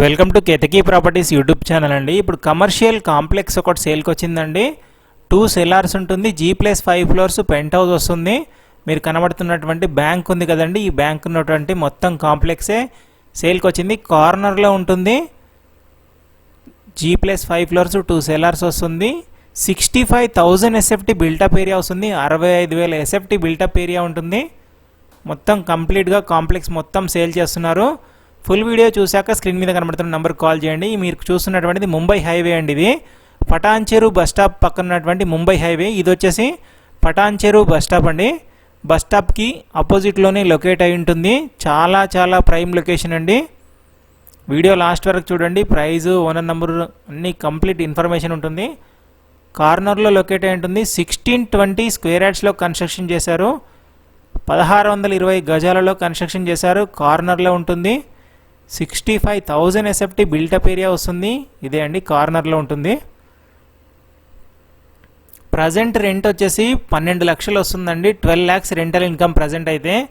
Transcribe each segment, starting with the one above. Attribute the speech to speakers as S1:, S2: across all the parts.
S1: Welcome to Ketaki properties YouTube channel అండి. ఇప్పుడు commercial complex ఒకటి సేల్కి వచ్చిందండి. టూ సెలార్స్ ఉంటుంది. G plus five floors penthouse వస్తుంది. మీరు కనబడుతున్నటువంటి బ్యాంక్ ఉంది కదండి. ఈ బ్యాంక్ ఉన్నటువంటి మొత్తం కాంప్లెక్సే సేల్కి వచ్చింది. కార్నర్లో ఉంటుంది. G plus five floors two cellars వస్తుంది. Sixty five thousand SFT built up area వస్తుంది. అరవై ఐదు వేల ఎస్ఎఫ్టీ బిల్టప్ ఏరియా ఉంటుంది. మొత్తం కంప్లీట్గా కాంప్లెక్స్ మొత్తం సేల్ చేస్తున్నారు. ఫుల్ వీడియో చూశాక స్క్రీన్ మీద కనబడుతున్న నెంబర్ కాల్ చేయండి. మీరు చూస్తున్నటువంటిది ముంబై హైవే అండి ఇది. పటాన్చెరు బస్ స్టాప్ పక్కన ఉన్నటువంటి ముంబై హైవే. ఇది వచ్చేసి పటాన్చెరు బస్ స్టాప్ అండి. బస్ స్టాప్కి ఆపోజిట్లోనే లొకేట్ అయి ఉంటుంది. చాలా చాలా ప్రైమ్ లొకేషన్ అండి. వీడియో లాస్ట్ వరకు చూడండి. ప్రైజు ఓనర్ నెంబర్ అన్ని కంప్లీట్ ఇన్ఫర్మేషన్ ఉంటుంది. కార్నర్లో లొకేట్ అయి ఉంటుంది. సిక్స్టీన్ ట్వంటీ స్క్వేర్ యార్డ్స్లో కన్స్ట్రక్షన్ చేశారు. పదహారు వందల ఇరవై గజాలలో కన్స్ట్రక్షన్ చేశారు. కార్నర్లో ఉంటుంది. Sixty five thousand SFT built up area వస్తుంది. ఇదే అండి కార్నర్లో ఉంటుంది. ప్రజెంట్ రెంట్ వచ్చేసి పన్నెండు లక్షలు వస్తుందండి. Twelve lakhs rental income present అయితే.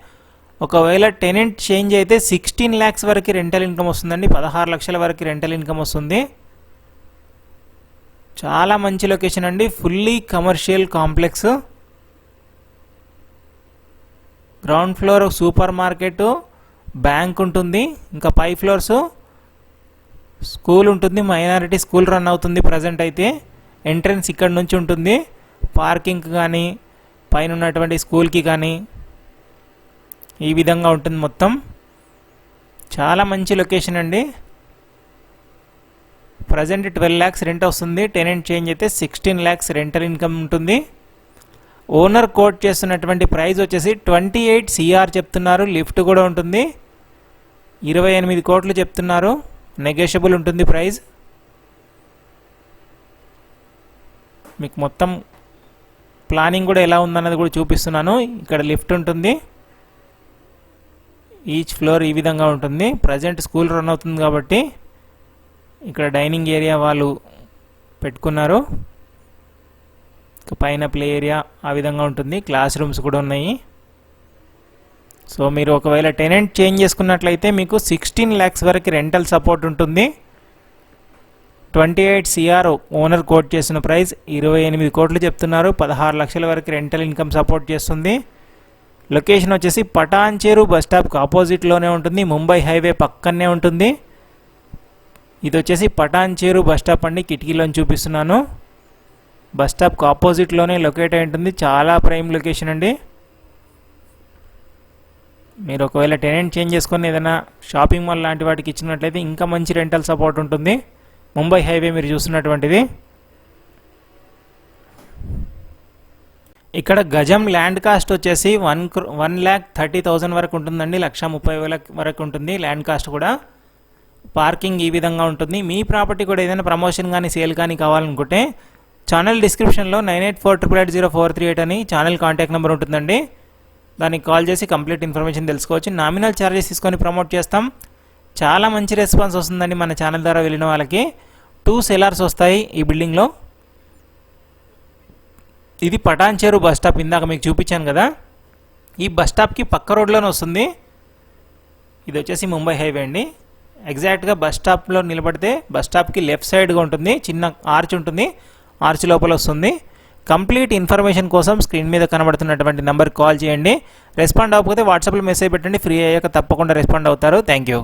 S1: ఒకవేళ టెనెంట్ చేంజ్ అయితే సిక్స్టీన్ ల్యాక్స్ వరకు రెంటల్ ఇన్కమ్ వస్తుందండి. పదహారు లక్షల వరకు రెంటల్ ఇన్కమ్ వస్తుంది. చాలా మంచి లొకేషన్ అండి. Fully commercial complex ground floor super market bank ఉంటుంది ఇంకా పై ఫ్లోర్స్. స్కూల్ ఉంటుంది మైనారిటీ స్కూల్ రన్ అవుతుంది ప్రజెంట్ అయితే. ఎంట్రన్స్ ఇక్కడ నుంచి ఉంటుంది. పార్కింగ్ కానీ పైన ఉన్నటువంటి స్కూల్కి కానీ ఈ విధంగా ఉంటుంది మొత్తం. చాలా మంచి లొకేషన్ అండి. ప్రజెంట్ ట్వెల్వ్ ల్యాక్స్ రెంట్ వస్తుంది. టెనెంట్ చేంజ్ అయితే సిక్స్టీన్ ల్యాక్స్ రెంటల్ ఇన్కమ్ ఉంటుంది. ఓనర్ కోట్ చేస్తున్నటువంటి ప్రైస్ వచ్చేసి ట్వంటీ ఎయిట్ సిఆర్ చెప్తున్నారు. లిఫ్ట్ కూడా ఉంటుంది. ఇరవై ఎనిమిది కోట్లు చెప్తున్నారు. నెగోషియబుల్ ఉంటుంది ప్రైస్ మీకు మొత్తం ప్లానింగ్ కూడా ఎలా ఉందన్నది కూడా చూపిస్తున్నాను. ఇక్కడ లిఫ్ట్ ఉంటుంది. ఈచ్ ఫ్లోర్ ఈ విధంగా ఉంటుంది. ప్రజెంట్ స్కూల్ రన్ అవుతుంది కాబట్టి ఇక్కడ డైనింగ్ ఏరియా వాళ్ళు పెట్టుకున్నారు. పైన ప్లే ఏరియా ఆ విధంగా ఉంటుంది. క్లాస్ రూమ్స్ కూడా ఉన్నాయి. సో మీరు ఒకవేళ టెనెంట్ చేంజ్ చేసుకున్నట్లయితే మీకు సిక్స్టీన్ ల్యాక్స్ వరకు రెంటల్ సపోర్ట్ ఉంటుంది. Twenty eight CR owner quote చేసిన ప్రైస్ ఇరవై ఎనిమిది కోట్లు చెప్తున్నారు. పదహారు లక్షల వరకు రెంటల్ ఇన్కమ్ సపోర్ట్ చేస్తుంది. లొకేషన్ వచ్చేసి పటాన్చేరు బస్ స్టాప్కి ఆపోజిట్లోనే ఉంటుంది. ముంబై హైవే పక్కనే ఉంటుంది. ఇది వచ్చేసి పటాన్చేరు బస్ స్టాప్ అండి. కిటికీలోని చూపిస్తున్నాను. బస్ స్టాప్కి ఆపోజిట్లోనే లొకేట్ అయి ఉంటుంది. చాలా ప్రైమ్ లొకేషన్ అండి. మీరు ఒకవేళ టెనెంట్ చేంజ్ చేసుకొని ఏదైనా షాపింగ్ మాల్ లాంటి వాటికి ఇచ్చినట్లయితే ఇంకా మంచి రెంటల్ సపోర్ట్ ఉంటుంది. ముంబై హైవే మీరు చూస్తున్నటువంటిది. ఇక్కడ గజం ల్యాండ్ కాస్ట్ వచ్చేసి one one lakh thirty thousand వరకు ఉంటుందండి. లక్ష ముప్పై వేల వరకు ఉంటుంది ల్యాండ్ కాస్ట్ కూడా. పార్కింగ్ ఈ విధంగా ఉంటుంది. మీ ప్రాపర్టీ కూడా ఏదైనా ప్రమోషన్ కానీ సేల్ కానీ కావాలనుకుంటే ఛానల్ డిస్క్రిప్షన్లో nine eight four triple eight zero four three eight అని ఛానల్ కాంటాక్ట్ నెంబర్ ఉంటుందండి. దానికి కాల్ చేసి కంప్లీట్ ఇన్ఫర్మేషన్ తెలుసుకోవచ్చు. నామినల్ ఛార్జెస్ తీసుకొని ప్రమోట్ చేస్తాం. చాలా మంచి రెస్పాన్స్ వస్తుందండి మన ఛానల్ ద్వారా వెళ్ళిన వాళ్ళకి. టూ సెలార్స్ వస్తాయి ఈ బిల్డింగ్లో. ఇది పటాన్చేరు బస్ స్టాప్ ఇందాక మీకు చూపించాను కదా. ఈ బస్ స్టాప్కి పక్క రోడ్లోనే వస్తుంది. ఇది వచ్చేసి ముంబై హైవే అండి. ఎగ్జాక్ట్గా బస్ స్టాప్లో నిలబడితే బస్ స్టాప్కి లెఫ్ట్ సైడ్గా ఉంటుంది. చిన్న ఆర్చ్ ఉంటుంది. ఆర్చ్ లోపల వస్తుంది. కంప్లీట్ ఇన్ఫర్మేషన్ కోసం స్క్రీన్ మీద కనబడుతున్నటువంటి నెంబర్ కాల్ చేయండి. రెస్పాండ్ అవ్వకపోతే వాట్సాప్లో మెసేజ్ పెట్టండి. ఫ్రీ అయ్యాక తప్పకుండా రెస్పాండ్ అవుతారు. Thank you.